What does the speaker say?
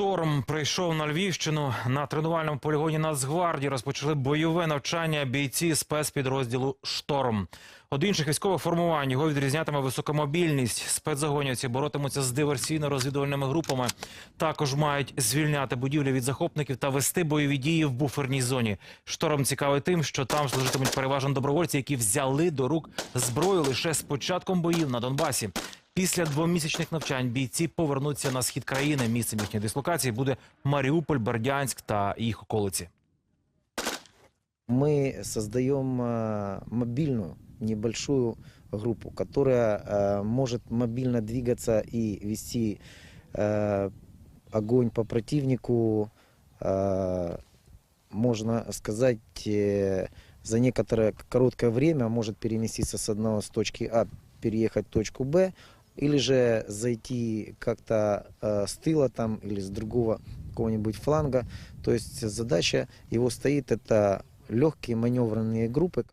Шторм прийшов на Львівщину. На тренувальному полігоні Нацгвардії розпочали бойове навчання бійці спецпідрозділу Шторм. Од інших військових формувань його відрізнятиме високомобільність. Спецзагонівці боротимуться з диверсійно-розвідувальними групами. Також мають звільняти будівлі від захопників та вести бойові дії в буферній зоні. Шторм цікавий тим, що там служитимуть переважно добровольці, які взяли до рук зброю лише з початком боїв на Донбасі. Після двомісячних навчань бійці повернуться на схід країни. Місцем їхньої дислокації буде Маріуполь, Бердянськ та їх околиці. мы создаем э, мобильную небольшую группу, которая э, может мобильно двигаться и вести э, огонь по противнику, э, можно сказать, э, за некоторое короткое время может переместиться с одного с точки А, переехать в точку Б, или же зайти как-то э, с тыла там или с другого какого-нибудь фланга. То есть задача его стоит это легкие маневренные группы,